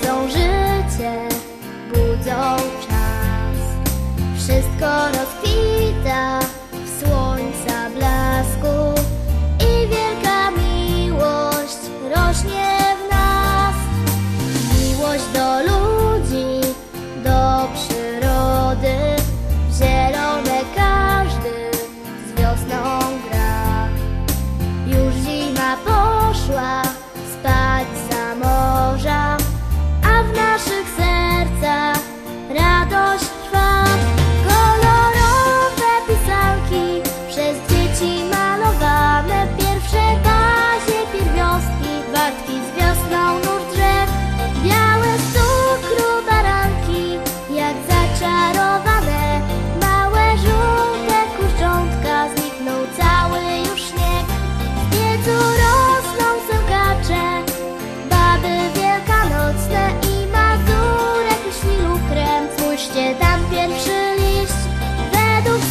budzą życie, budzą czas. Wszystko rozkwita pierwszy liść według